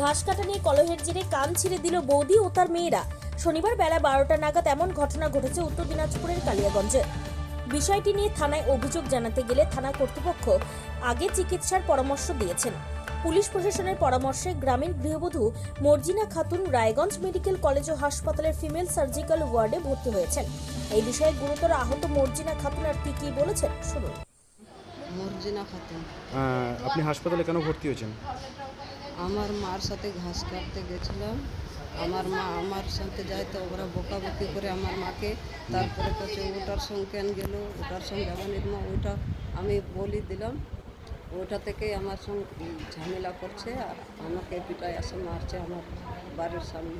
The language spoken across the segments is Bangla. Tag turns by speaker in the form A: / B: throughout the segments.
A: ঘাস কাটা নিয়ে কলহের জেরে কান ছিঁড়ে দিল বৌদি ও তার মেয়েরা। শনিবার বেলা বারোটা নাগাদ এমন ঘটনা ঘটেছে উত্তর দিনাজপুরের কালিয়াগঞ্জে। বিষয়টি নিয়ে থানায় অভিযোগ জানাতে গেলে থানা কর্তৃপক্ষ আগে চিকিৎসার পরামর্শ দিয়েছেন। পুলিশ প্রশাসনের পরামর্শে গ্রামীণ গৃহবধূ মর্জিনা খাতুন রায়গঞ্জ মেডিকেল কলেজ ও হাসপাতালের ফিমেল সার্জিক্যাল ওয়ার্ডে ভর্তি হয়েছেন। এই বিষয়ে গুরুতর আহত মর্জিনা খাতুন আর কি কি বলেছেন শুনুন।
B: মর্জিনা খাতুন।
C: আপনি হাসপাতালে কেন ভর্তি হয়েছেন?
B: আমার মার সাথে ঘাস কাটতে গেছিলাম। আমার মা আমার সাথে যায় তো ওরা বকাবকি করে আমার মাকে। তারপরে কাছে ওটার সঙ্গে কেন গেল? ওটার সঙ্গে আমার মা ওইটা আমি বলি দিলাম। ওটা থেকে আমার সঙ্গে ঝামেলা করছে আর আমাকে পিটাই আসে মারছে আমার বাড়ির সামনে।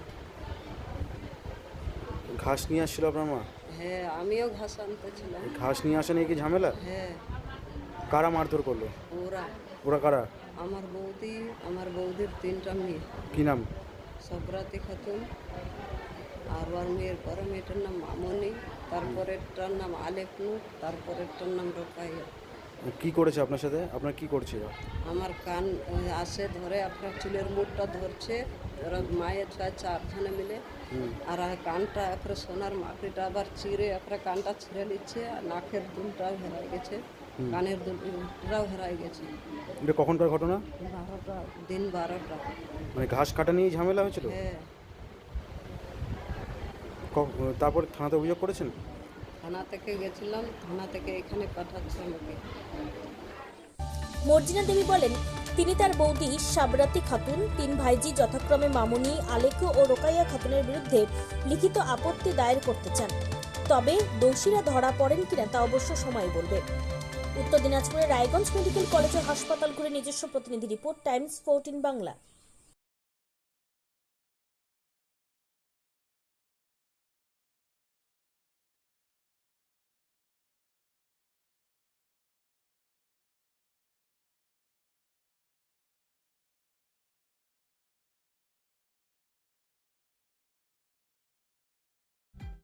C: ঘাস নিয়ে আসছিল আপনার মা?
B: হ্যাঁ আমিও ঘাস আনতেছিলাম
C: ঘাস নিয়ে আসা নিয়ে কি ঝামেলা?
B: হ্যাঁ।
C: কারা মারধর করল?
B: ওরা।
C: ওরা কারা?
B: আমার বৌদি আমার বৌদির তিনটা মেয়ে।
C: কি নাম?
B: সবরাতি খাতুন আর ওর মেয়ের পরে মেয়েটার নাম মামনি তারপরেরটার নাম আলেকনু তারপরেরটার নাম রোকাইয়া।
C: কি করেছে আপনার সাথে? আপনার কি করছে
B: আমার কান আসে ধরে আপনার চুলের মুঠটা ধরছে ওরা মায়ের ছয় চারজনে মিলে। আর কানটা একটা সোনার মাটিটা আবার চিরে একটা কানটা ছিঁড়ে নিচ্ছে আর নাকের দুলটাও হেরাই গেছে। কানের দুলটাও হেরাই গেছে।
C: এটা কখনকার ঘটনা?
B: বারোটা দিন বারোটা।
C: মানে ঘাস কাটা নিয়ে ঝামেলা হয়েছিল?
B: হ্যাঁ।
C: ক- তারপর থানাতে অভিযোগ করেছেন?
B: থানা থেকে গেছিলাম থানা থেকে এখানে পাঠাচ্ছে আমাকে।
A: মর্জিনা দেবী বলেন তিনি তার বৌদি সাবরাতি খাতুন তিন ভাইজি যথাক্রমে মামুনি আলেকু ও রোকাইয়া খাতুনের বিরুদ্ধে লিখিত আপত্তি দায়ের করতে চান। তবে দোষীরা ধরা পড়েন কিনা তা অবশ্য সময় বলবে। উত্তর দিনাজপুরের রায়গঞ্জ মেডিকেল কলেজের হাসপাতাল ঘুরে নিজস্ব প্রতিনিধি রিপোর্ট টাইমস ফোরটিন বাংলা।